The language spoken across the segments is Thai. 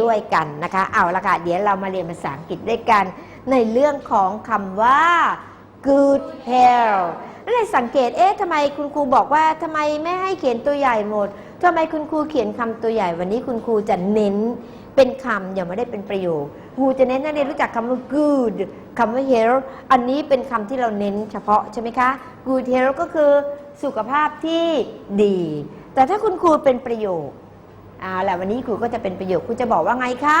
ด้วยกันนะคะ เอาละค่ะ เดี๋ยวเรามาเรียนภาษาอังกฤษด้วยกัน ในเรื่องของคำว่า good health แล้วเลยสังเกต เอ๊ะทำไมคุณครูบอกว่าทำไมไม่ให้เขียนตัวใหญ่หมดทำไมคุณครูเขียนคำตัวใหญ่ วันนี้คุณครูจะเน้นเป็นคำอย่าไม่ได้เป็นประโยคครูจะเน้นนักเรียนรู้จักคำว่า good คำว่า health อันนี้เป็นคำที่เราเน้นเฉพาะใช่ไหมคะ good health ก็คือสุขภาพที่ดี แต่ถ้าคุณครูเป็นประโยค เอาละวันนี้ครูก็จะเป็นประโยคครูจะบอกว่าไงคะ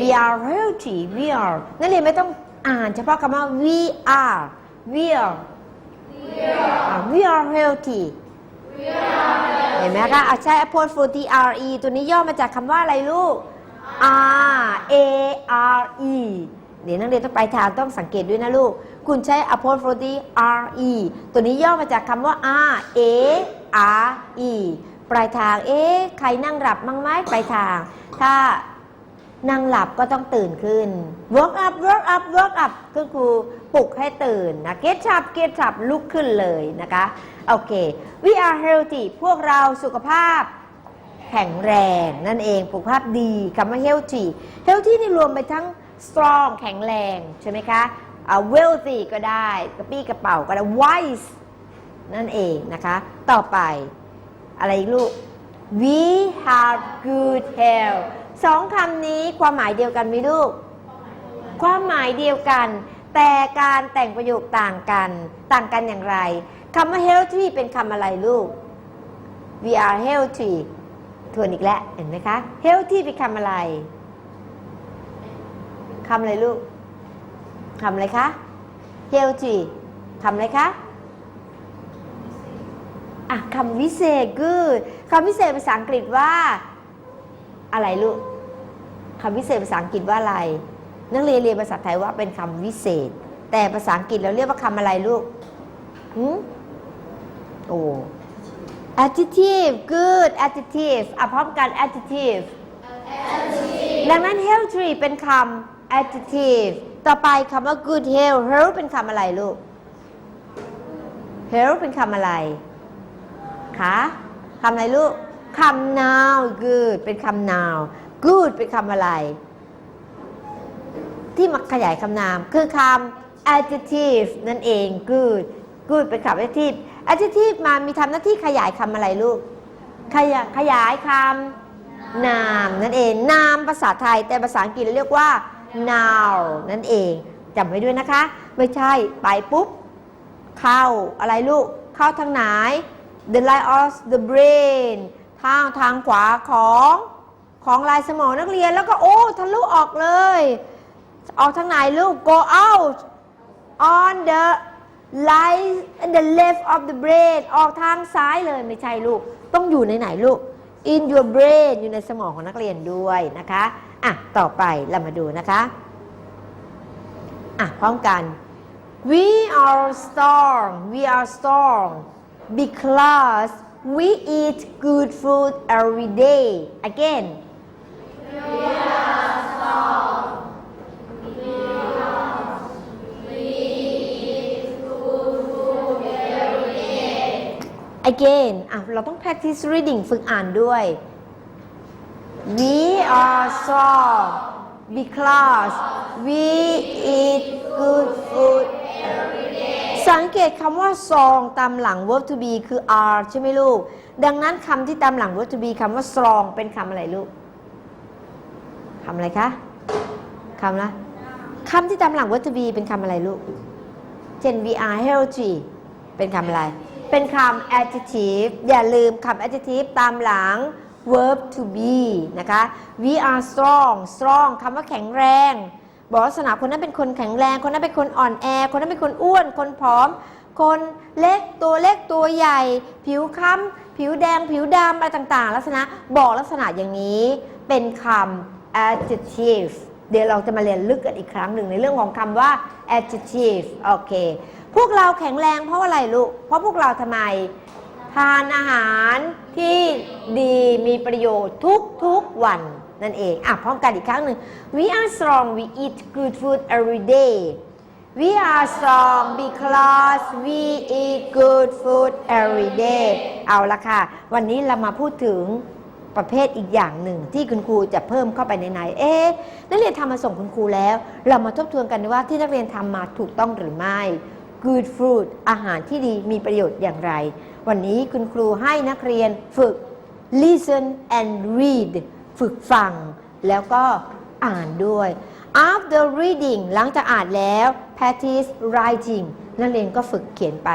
we are healthy we are นักเรียนไม่ต้องอ่านเฉพาะคำว่า we are we are we are healthy เห็นไหมคะอะใช้ apostrophe re ตัวนี้ย่อมาจากคำว่าอะไรลูก r a r e เดี๋ยวนักเรียนต้องไปทางต้องสังเกตด้วยนะลูก คุณใช้ apostrophe re ตัวนี้ย่อมาจากคำว่า r a r e ปลายทาง เอ๊ะ ใครนั่งหลับมั้งไหมปลายทาง ถ้านั่งหลับก็ต้องตื่นขึ้น work up work up work up ก็คือปลุกให้ตื่นนะ get up get up ลุกขึ้นเลยนะคะ โอเค we are healthy พวกเราสุขภาพแข็งแรงนั่นเองสุขภาพดีคำว่า healthy healthy นี่รวมไปทั้ง strong แข็งแรง ใช่ไหมคะอ่า wealthy ก็ได้ กระปี้กระเป๋าก็ได้ wise นั่นเองนะคะ ต่อไป อะไรลูก we have good health สองคำนี้ความหมายเดียวกันไหมลูก ความหมายเดียวกัน แต่การแต่งประโยคต่างกัน ต่างกันอย่างไรคำว่า healthy เป็นคำอะไรลูก we are healthy ทวนอีกแล้วเห็นไหมคะ healthy เป็นคำอะไรคำอะไรลูกคำอะไรคะ healthy คำอะไรคะ อะคำวิเศษ good คำวิเศษภาษาอังกฤษว่า อะไรลูกคำวิเศษภาษาอังกฤษว่าอะไร นักเรียนเรียนภาษาไทยว่าเป็นคำวิเศษ แต่ภาษาอังกฤษเราเรียกว่าคำอะไรลูกหืมโอ้ adjective good adjective อะพร้อมกัน adjective ดังนั้น healthy เป็นคำ adjective ต่อไปคำว่า good health health เป็นคำอะไรลูก health เป็นคำอะไร คะคำอะไรลูกคำ noun good เป็นคำ noun good เป็นคำอะไร ที่มาขยายคำนาม คือคำ adjective นั่นเอง good good เป็นคำ adjective adjective มามีทำหน้าที่ขยายคำอะไรลูก ขยายขยายคำนามนั่นเอง นามภาษาไทยแต่ภาษาอังกฤษเรียกว่า noun นั่นเองจำไว้ด้วยนะคะ ไม่ใช่ไปปุ๊บ เข้าอะไรลูก เข้าทางไหน the line of the brain ทางทางขวาของของลายสมองนักเรียนแล้วก็โอ้ทะลุออกเลย ออกทางไหนลูก go out on the line the left of the brain ออกทางซ้ายเลยไม่ใช่ลูก ต้องอยู่ในไหนลูก in your brain อยู่ในสมองของนักเรียนด้วยนะคะ อะ ต่อไปเรามาดูนะคะ อะ พร้อมกัน We are strong we are strong because we eat good food every day again again อ่ะ เราต้อง practice reading ฝึกอ่านด้วย We are strong because we eat good food สังเกตคำว่า strong ตามหลัง verb to be คือ are ใช่ไหมลูก ดังนั้นคำที่ตามหลัง verb to be คำว่า strong เป็นคำอะไรลูกคำอะไรคะคำละคำที่ตามหลัง verb to be เป็นคำอะไรลูกเช่น we are healthy เป็นคำอะไร เป็นคำ adjective อย่าลืมคำ adjective ตามหลัง verb to be นะคะ we are strong strong คำว่าแข็งแรง บอกลักษณะคนนั้นเป็นคนแข็งแรง คนนั้นเป็นคนอ่อนแอ คนนั้นเป็นคนอ้วน คนผอม คนเล็กตัวเล็กตัวใหญ่ ผิวค้ำผิวแดงผิวดำอะไรต่างๆ ลักษณะบอกลักษณะอย่างนี้เป็นคำ adjective เดี๋ยวเราจะมาเรียนลึกกันอีกครั้งหนึ่งในเรื่องของคำว่า adjective โอเค พวกเราแข็งแรงเพราะอะไรลูก เพราะพวกเราทำไม ทานอาหารที่ดีมีประโยชน์ทุกทุกๆวัน นั่นเอง อะ พร้อมกันอีกครั้งหนึ่ง we are strong we eat good food every day we are strong because we eat good food every day เอาละค่ะ วันนี้เรามาพูดถึงประเภทอีกอย่างหนึ่งที่คุณครูจะเพิ่มเข้าไปในไหน เอ๊ะ นักเรียนทำมาส่งคุณครูแล้ว เรามาทบทวนกันว่าที่นักเรียนทำมาถูกต้องหรือไม่ good food อาหารที่ดีมีประโยชน์อย่างไร วันนี้คุณครูให้นักเรียนฝึก listen and read ฝึกฟัง แล้วก็อ่านด้วย after reading หลังจากอ่านแล้ว practice writing นักเรียนก็ฝึกเขียนไป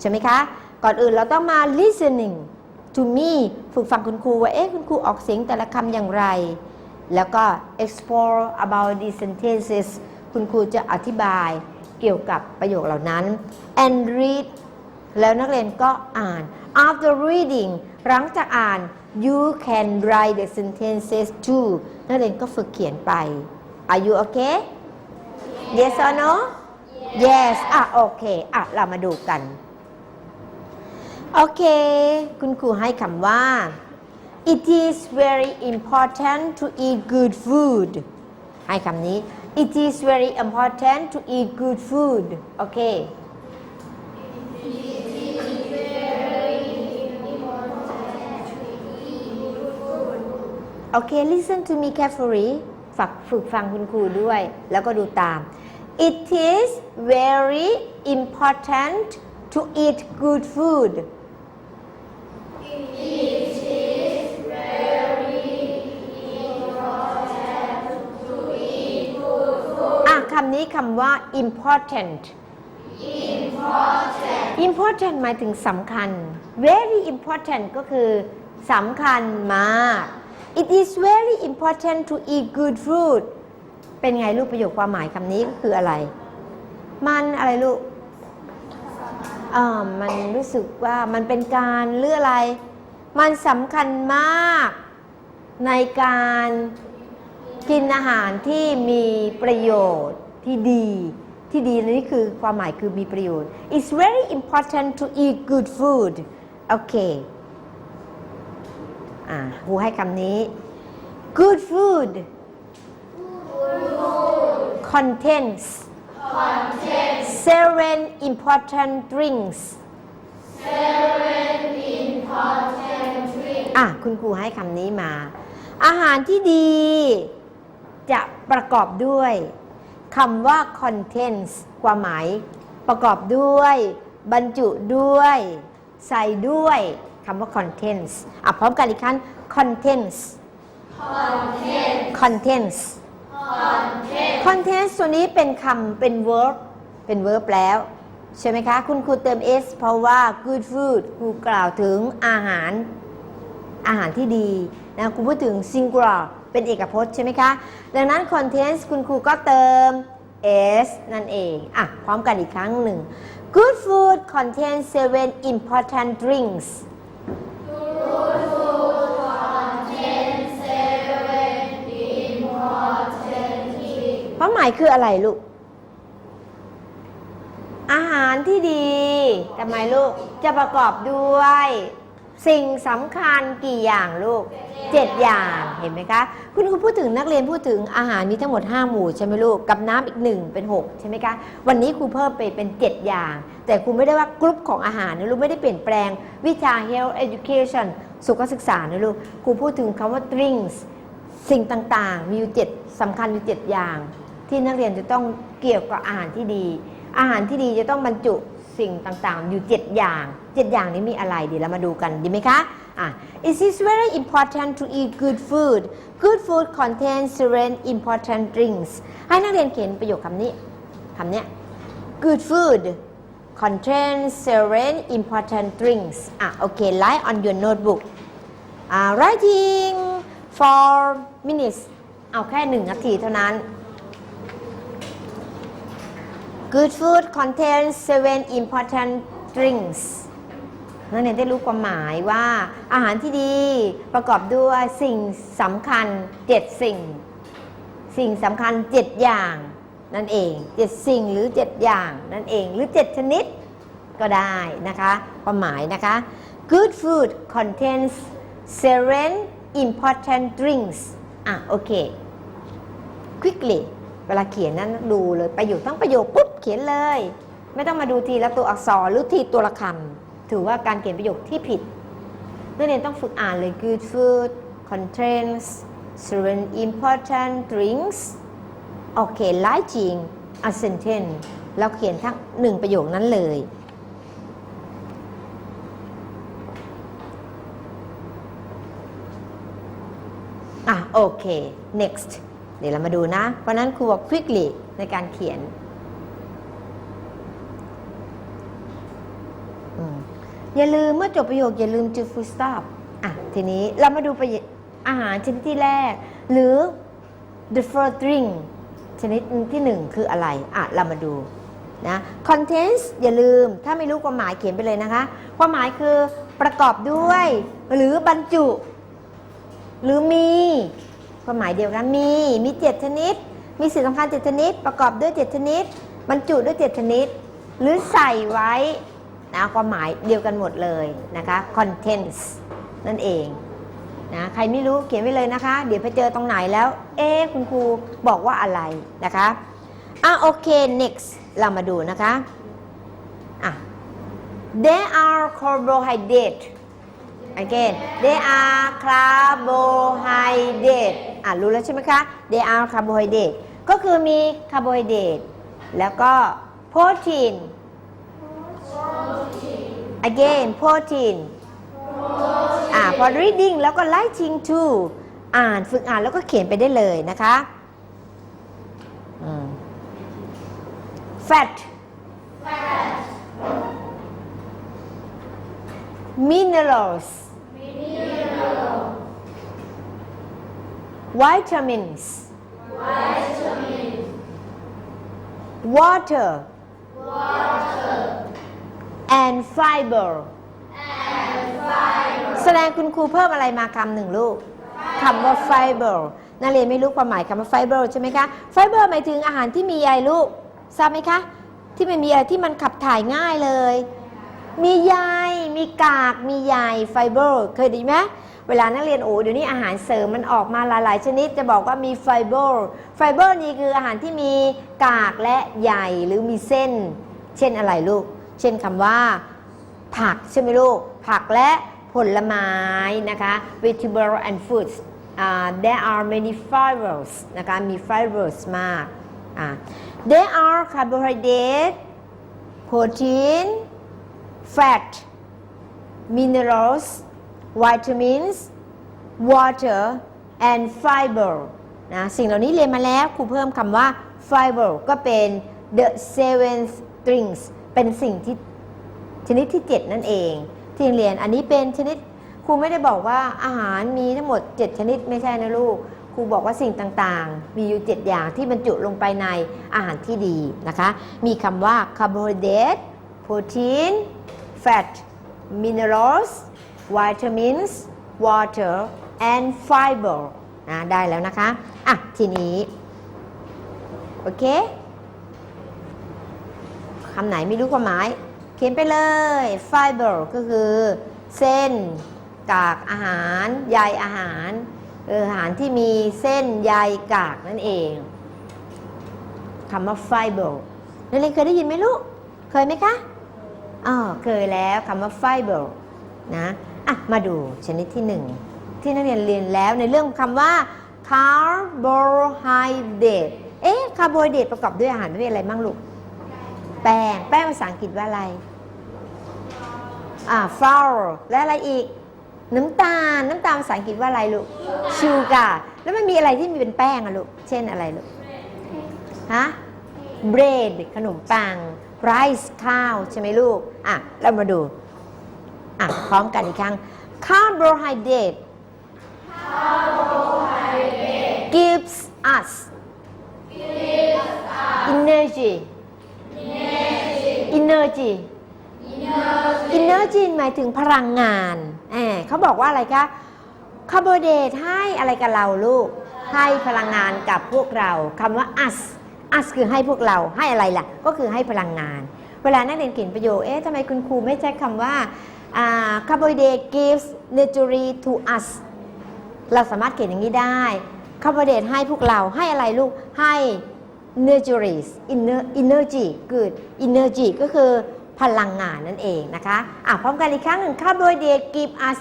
ใช่ไหมคะ ก่อนอื่นเราต้องมา listening to me ฝึกฟังคุณครูว่าเอ๊ะคุณครูออกเสียงแต่ละคำอย่างไร แล้วก็ explore about the sentences คุณครูจะอธิบายเกี่ยวกับประโยคเหล่านั้น and read แล้วนักเรียนก็อ่าน after reading หลังจากอ่าน you can write the sentences too นักเรียนก็ฝึกเขียนไป are you okay yes or no yes อะโอเค อะ เรามาดูกัน โอเค คุณครูให้คำว่า it is very important to eat good food ให้คำนี้ it is very important to eat good food โอเค โอเค listen to me carefully ฝักฝึกฟังคุณครูด้วย แล้วก็ดูตาม it is very important to eat good food It is very important to eat good food อะคำนี้คำว่า important important important หมายถึงสำคัญ very important ก็คือสำคัญมาก it is very important to eat good food เป็นไงลูกประโยคความหมายคำนี้ก็คืออะไร มันอะไรลูกเออมันรู้สึกว่ามันเป็นการเรื่องอะไร มันสำคัญมากในการกินอาหารที่มีประโยชน์ที่ดีที่ดีนี่คือความหมายคือมีประโยชน์ it's very important to eat good food โอเคอ่าครูให้คำนี้ good food contains seven important drinks อะคุณครูให้คำนี้มา อาหารที่ดีจะประกอบด้วยคำว่า contains ความหมาย ประกอบด้วย บรรจุด้วย ใส่ด้วย คำว่า contains อะพร้อมกันอีกครั้ง contains contains contains ตัวนี้เป็นคำเป็น verb เป็น verb แล้ว ใช่ไหมคะ คุณครูเติม s เพราะว่า good food ครูกล่าวถึงอาหารอาหารที่ดีนะคุณพูดถึง singular เป็นเอกพจน์ใช่ไหมคะ ดังนั้น contains คุณครูก็เติม s นั่นเอง อะ พร้อมกันอีกครั้งหนึ่ง good food contains seven important drinks มายคืออะไรลูก อาหารที่ดีทำไมลูก จะประกอบด้วย สิ่งสำคัญกี่อย่างลูกเจ็ดอย่างเห็นไหมคะ คุณครูพูดถึงนักเรียนพูดถึงอาหารมีทั้งหมด 5 หมู่ใช่ไหมลูก กับน้ำอีกหนึ่งเป็น 6 ใช่ไหมคะ วันนี้ครูเพิ่มไปเป็น 7 อย่าง แต่ครูไม่ได้ว่ากรุ๊ปของอาหารนะลูกไม่ได้เปลี่ยนแปลงวิชา health education สุขศึกษานะลูกครูพูดถึงคำว่า drinks สิ่งต่างๆ มีอยู่เจ็ดสำคัญอยู่เจ็ดอย่าง ที่นักเรียนจะต้องเกี่ยวกับอาหารที่ดี อาหารที่ดีจะต้องบรรจุสิ่งต่างๆ อยู่ 7 อย่าง 7 อย่างนี้มีอะไรดีเรามาดูกันดีไหมคะอะ It is very important to eat good food Good food contains seven important drinks ให้นักเรียนเขียนประโยคคำนี้คำนี้ Good food contains seven important drinks อะโอเค write on your notebook อ่า writing for minutes เอาแค่หนึ่งนาทีเท่านั้น Good food contains seven important drinks นักเรียนได้รู้ความหมายว่าอาหารที่ดีประกอบด้วยสิ่งสำคัญ7สิ่ง สิ่งสำคัญ7อย่างนั่นเอง7สิ่งหรือ7อย่างนั่นเองหรือ7ชนิดก็ได้นะคะความหมายนะคะ Good food contains seven important drinks อะโอเค quickly เวลาเขียนนั้นดูเลยประโยคทั้งประโยคปุ๊บเขียนเลย ไม่ต้องมาดูทีละตัวอักษรหรือทีตัวละคำถือว่าการเขียนประโยคที่ผิดนักเรียนต้องฝึกอ่านเลย good food contains seven important drinks โอเค lighting a sentence แล้วเขียนทั้งหนึ่งประโยคนั้นเลยอะโอเค next เดี๋ยวเรามาดูนะ เพราะนั้นครูบอก quickly ในการเขียนอย่าลืมเมื่อจบประโยคอย่าลืมจุด full stop อะ ทีนี้เรามาดูประอาหารชนิดที่แรก หรือ the first drink ชนิดที่หนึ่งคืออะไร อะ เรามาดูนะ contents อย่าลืมถ้าไม่รู้ความหมายเขียนไปเลยนะคะ ความหมายคือประกอบด้วย หรือบรรจุ หรือมี ความหมายเดียวกันมีมีเจ็ดชนิด มีสิ่งสำคัญเจ็ดชนิด ประกอบด้วยเจ็ดชนิด บรรจุด้วยเจ็ดชนิด หรือใส่ไว้นะความหมายเดียวกันหมดเลยนะคะ contents นั่นเองนะใครไม่รู้เขียนไว้เลยนะคะ เดี๋ยวไปเจอตรงไหนแล้ว เอ๊คุณครูบอกว่าอะไรนะคะอะโอเค next เรามาดูนะคะอะ there are carbohydrate again they are carbohydrate อะรู้แล้วใช่ไหมคะ they are carbohydrate ก็คือมีคาร์โบไฮเดรตแล้วก็โปรตีน again โปรตีนอ่าพอ reading แล้วก็ writing too อ่านฝึกอ่านแล้วก็เขียนไปได้เลยนะคะอืม fat minerals vitamins water and fiber แสดงคุณครูเพิ่มอะไรมาคำหนึ่งลูกคำว่า fiber นักเรียนไม่รู้ความหมายคำว่า fiber ใช่ไหมคะ fiber หมายถึงอาหารที่มีอะไรลูกทราบไหมคะ ที่มันมีอะไรที่มันขับถ่ายง่ายเลย มีใยมีกาก มีใยไฟเบอร์ เคยไดีไหม เวลานักเรียนโอ้เดี๋ยวนี้อาหารเสริมมันออกมาหลาย ๆ ชนิดจะบอกว่ามีไฟเบอร์ไฟเบอร์นี่คืออาหารที่มีกากและใยหรือมีเส้น เช่นอะไรลูก เช่นคำว่า ผักใช่ไหมลูก ผักและผลไม้นะคะ vegetable and fruits uh, there are many fibers นะคะมี fibers มากอ่า there are carbohydrate protein fat minerals vitamins water and fiber นะสิ่งเหล่านี้เรียนมาแล้วครูเพิ่มคำว่า fiber ก็เป็น the seventh strings เป็นสิ่งที่ชนิดที่ 7 นั่นเอง ที่เรียนอันนี้เป็นชนิดครูไม่ได้บอกว่าอาหารมีทั้งหมด 7 ชนิดไม่ใช่นะลูกครูบอกว่าสิ่งต่างๆ มีอยู่ 7 อย่างที่บรรจุลงไปในอาหารที่ดีนะคะ มีคำว่า carbohydrate protein fat minerals vitamins water and fiber นะได้แล้วนะคะ อะ ทีนี้ โอเคคำไหนไม่รู้ความหมาย เขียนไปเลย fiber ก็คือ เส้น กากอาหาร ใยอาหารอออาหารที่มีเส้นใยกากนั่นเองคำว่า fiber นักเรียนเคยได้ยินไหมลูก เคยไหมคะอ๋อเคยแล้วคำว่า fiber นะ อะมาดูชนิดที่หนึ่งที่นักเรียนเรียนแล้วในเรื่องคำว่า carbohydrate เอ๊ะ carbohydrate ประกอบด้วยอาหารประเภทอะไรบ้างลูก แป้ง แป้งภาษาอังกฤษว่าอะไร อ่า flour และอะไรอีก น้ำตาล น้ำตาลภาษาอังกฤษว่าอะไรลูก sugar แล้วมันมีอะไรที่มีเป็นแป้งอะลูก เช่นอะไรลูก ฮะ bread ขนมปัง rice ข้าว ใช่ไหมลูก อะ เรามาดู อะพร้อมกันอีกครั้ง carbohydrate gives us energy energy energy หมายถึงพลังงานแอบเขาบอกว่าอะไรคะคาร์โบไฮเดรตให้อะไรกับเราลูก ให้พลังงานกับพวกเราคำว่า us us คือให้พวกเราให้อะไรล่ะ ก็คือให้พลังงาน เวลานักเรียนเขียนประโยคเอ๊ะทำไมคุณครูไม่ใช้คำว่า คาร์โบไฮเดรต gives energy to us เราสามารถเขียนอย่างนี้ได้คาร์โบไฮเดรตให้พวกเราให้อะไรลูก ให้ energy energy good energy ก็คือพลังงานนั่นเองนะคะอะพร้อมกันอีกครั้งหนึ่ง carbohydrate give us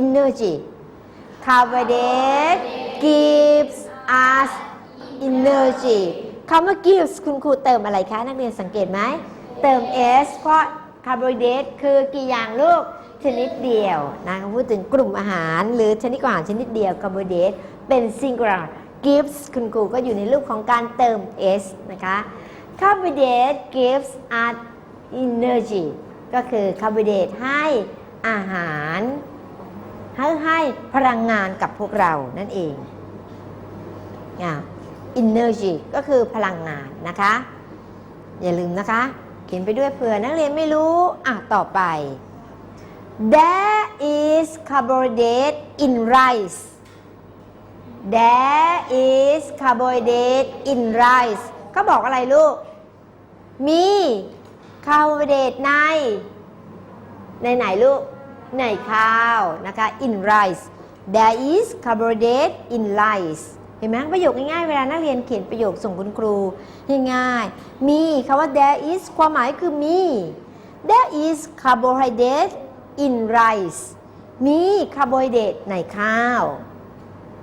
energy carbohydrate gives us energy คำว่า gives คุณครูเติมอะไรคะ นักเรียนสังเกตไหม เติม s เพราะ carbohydrate คือกี่อย่างลูกชนิดเดียวนะพูดถึงกลุ่มอาหาร หรือชนิดอาหารชนิดเดียว carbohydrate เป็น singular gives คุณครูก็อยู่ในรูปของการเติม s นะคะ carbohydrate gives us energy ก็คือคาร์โบไฮเดรตให้อาหารให้ให้พลังงานกับพวกเรานั่นเองอ่า energy ก็คือพลังงานนะคะ อย่าลืมนะคะ ขียนไปด้วยเผื่อนักเรียนไม่รู้ อะ ต่อไป there is carbohydrate in rice there is carbohydrate in rice ก็บอกอะไรลูก มีคาร์โบไฮเดรตใน ในไหนลูก ในข้าวนะคะ in rice there is carbohydrate in rice เห็นไหมประโยคง่ายๆ เวลานักเรียนเขียนประโยคส่งคุณครูง่ายๆมีคำว่า there is ความหมายคือมี there is carbohydrate in rice มีคาร์โบไฮเดรตในข้าว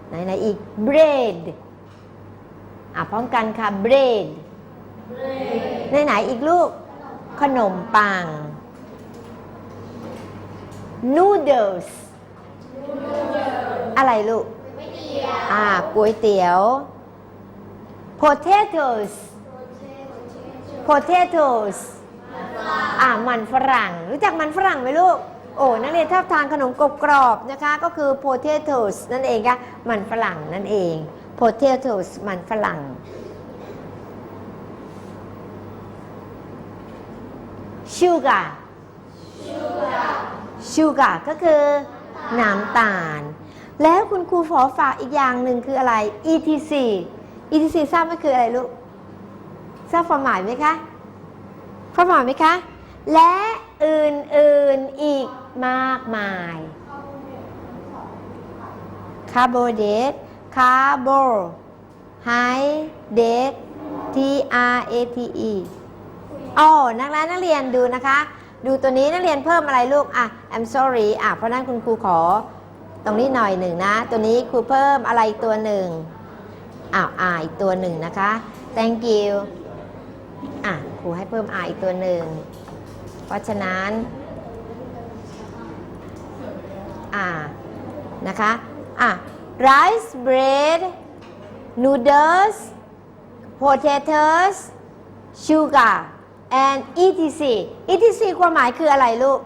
ไหนไหนอีก bread อะพร้อมกันค่ะ bread ในไหนอีกลูก ขนมปัง noodles อะไรลูก อ่าก๋วยเตี๋ยว potatoes potatoes อ่ามันฝรั่ง รู้จักมันฝรั่งไหมลูก โอ้ นักเรียนชอบทานขนมกรอบๆนะคะ ก็คือ potatoes นั่นเองค่ะ มันฝรั่งนั่นเอง potatoes มันฝรั่ง sugar sugar ก็คือ น้ำตาล แล้วคุณครูขอฝากอีกอย่างหนึ่งคืออะไร etc etc ทราบไหมคืออะไรลูกทราบความหมายไหมคะความหมายไหมคะ และอื่นๆอีกมากมายคาร์โบเดตคาร์โบไฮเดต T R A T E อ๋อนักเรียนนักเรียนดูนะคะ ดูตัวนี้นักเรียนเพิ่มอะไรลูก อะ I'm sorry อะ เพราะนั้นคุณครูขอ ตรงนี้หน่อยหนึ่งนะ ตัวนี้ครูเพิ่มอะไรตัวหนึ่งอ้าวอ่าอีกตัวหนึ่งนะคะ thank you อะครูให้เพิ่มอ่าอีกตัวหนึ่ง เพราะฉะนั้นอ่านะคะอะ rice bread noodles potatoes sugar and etc etc ความหมายคืออะไรลูก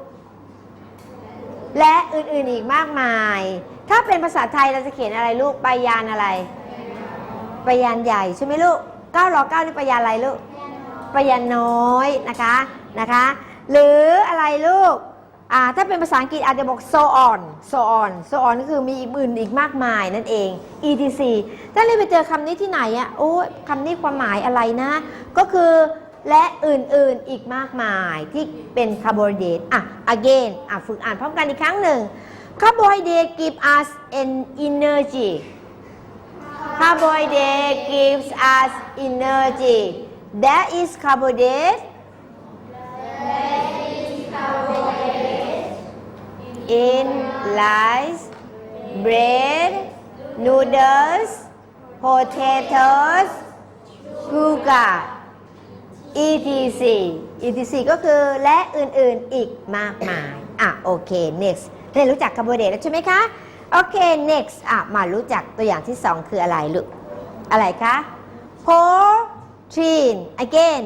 อื่นๆอีกมากมาย ถ้าเป็นภาษาไทยเราจะเขียนอะไรลูกไปยานอะไรไปยานใหญ่ใช่ไหมลูก9รอ9นี่ไปยานอะไรลูกไปยานน้อยนะคะนะคะ หรืออะไรลูกอ่าถ้าเป็นภาษาอังกฤษอาจจะบอก so on so on so on ก็คือมีอีกอื่นอีกมากมายนั่นเอง etc ถ้าเรียนไปเจอคำนี้ที่ไหนอะโอ้ยคำนี้ความหมายอะไรนะ ก็คือ และอื่นๆอีกมากมายที่เป็นคาร์โบไฮเดรตอะ again อะฝึกอ่านพร้อมกันอีกครั้งหนึ่งคาร์โบไฮเดรต give us an energy carbohydrate gives us energy there is carbohydrate in rice bread noodles potatoes sugar etc etc ก็คือและอื่นๆอีกมากมาย อะโอเค next เรียนรู้จักคาร์โบไฮเดรตแล้วใช่ไหมคะ โอเค next อะมารู้จักตัวอย่างที่สองคืออะไรลูก อะไรคะ protein again